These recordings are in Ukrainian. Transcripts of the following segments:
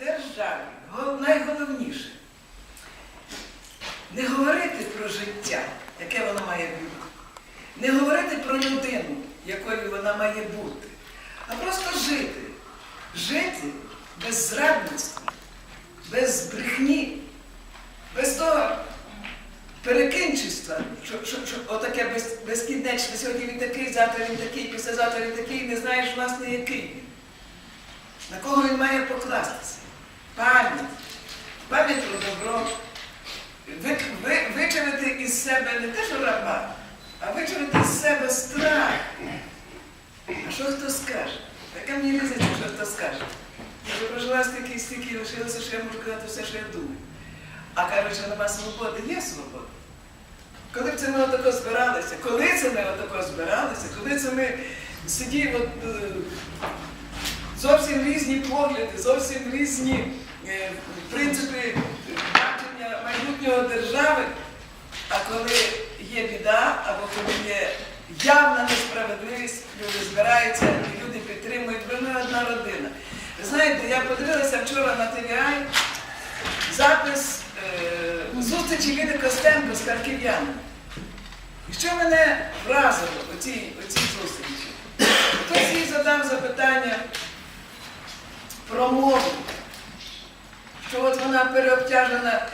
в державі найголовніше не говорити про життя, яке воно має бути, не говорити про людину, якою вона має бути, а просто жити. Жити без зрадництва, без брехні, без того перекинчества, що, що, що отаке без, безкінечне, сьогодні він такий, завтра він такий, післязавтра він такий, не знаєш, власне, який він. На кого він має покластися? Пам'ять. Пам'ять про добро. Ви, ви, вичавити із себе не те, що раба, а вичавити із себе страх. А що хто скаже? Яка мені різниця, що хто скаже? Я вже прожила стільки і стільки лишилося, що я можу казати все, що я думаю. А кажуть, що нема свободи, є свобода. Коли б це ми отако збиралися, коли це ми отако збиралися, коли це ми сиділи от, е, зовсім різні погляди, зовсім різні е, принципи бачення майбутнього держави, а коли є біда, або коли є явна несправедливість, люди збираються і люди підтримують, ми одна родина. Ви знаєте, я подивилася вчора на ТВІ запис е, зустрічі Ліни Костенко з харків'янами. І що мене вразило у цій, у цій зустрічі? Хтось їй задав запитання про мову, що от вона переобтяжена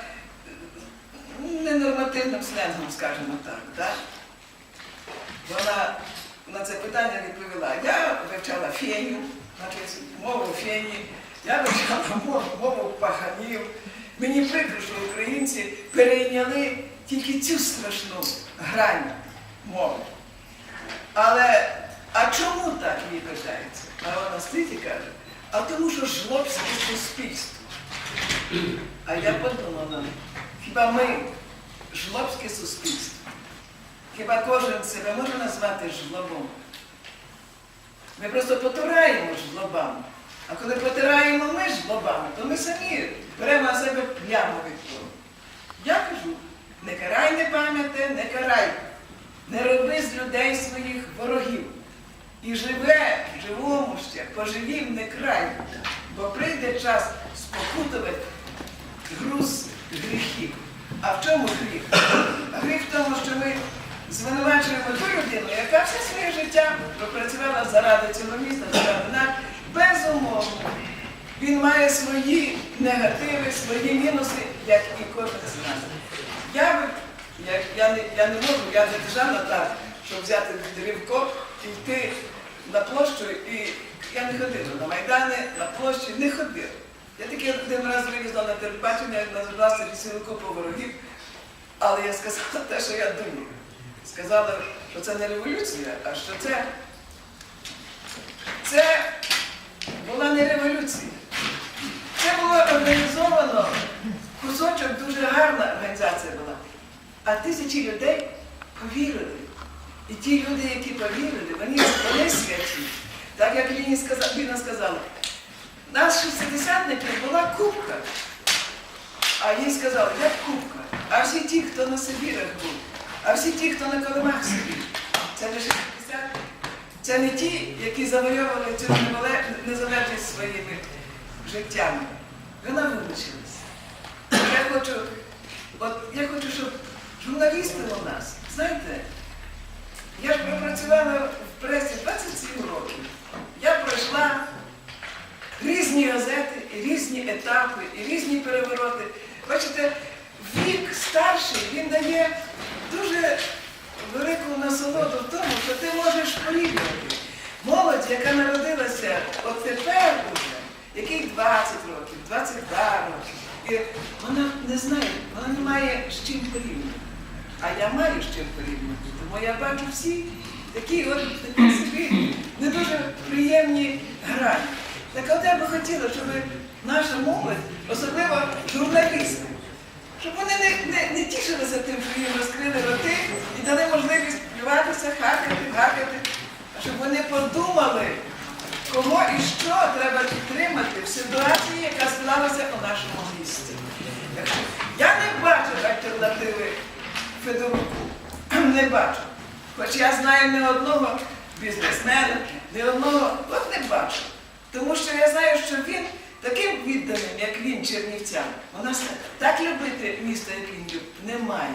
ненормативним сленгом, скажімо так. Да? Вона на це питання відповіла, я вивчала феню, мову фені, я вивчала мову, мову паханів. Мені прикро, що українці перейняли тільки цю страшну грань мови. Але а чому так їй питається? А вона стоїть і каже, а тому що жлобське суспільство. А я подумала, хіба ми жлобське суспільство? Хіба кожен себе може назвати жлобом? Ми просто потураємо жлобами. А коли потираємо ми жлобами, то ми самі беремо на себе пляму від того. Я кажу, не карай не пам'яте, не карай. Не роби з людей своїх ворогів. І живе, живому ще, поживім не край, бо прийде час спокутувати груз гріхів. А в чому гріх? Гріх в тому, що ми звинувачуємо ту людину, яка все своє життя пропрацювала заради цього міста, заради нас, безумовно. Він має свої негативи, свої мінуси, як і кожен з нас. Я, я, я, не, я не можу, я не державна так, щоб взяти дрівко йти на площу, і я не ходила на Майдани, на площі, не ходила. Я тільки один раз вилізла на телебачення, назвалася цілу купу ворогів, але я сказала те, що я думаю. Сказала, що це не революція, а що це, це була не революція. Це було організовано, кусочок дуже гарна організація була. А тисячі людей повірили. І ті люди, які повірили, вони, вони святі. Так як Ліні сказала, Ліна сказала, нас шістдесятників була кубка. А їй сказали, як кубка. А всі ті, хто на Сибірах був, а всі ті, хто на Колимах сидів, це не 60. Це не ті, які завойовували цю незалежність своїми життями. Вона вилучилась. Я хочу, от я хочу, щоб журналісти у нас, знаєте, я ж пропрацювала в пресі 27 років. Я пройшла різні газети, і різні етапи, і різні перевороти. Бачите, вік старший, він дає дуже велику насолоду в тому, що ти можеш порівнювати. Молодь, яка народилася от тепер уже, який 20 років, 22 роки, і вона не знає, вона не має з чим порівнювати. А я маю з чим порівнювати, тому я бачу всі такі от такі собі не дуже приємні грані. Так от я би хотіла, щоб наша молодь, особливо журналісти, щоб вони не, не, не тішилися тим, що їм розкрили роти і дали можливість плюватися, харкати, гаркати, а щоб вони подумали, кого і що треба підтримати в ситуації, яка склалася у нашому місті. Я не бачу альтернативи Федоруку. Не бачу. Хоч я знаю не одного бізнесмена, не одного, от не бачу. Тому що я знаю, що він таким відданим, як він, Чернівцям, у нас так любити місто, як він любить, немає.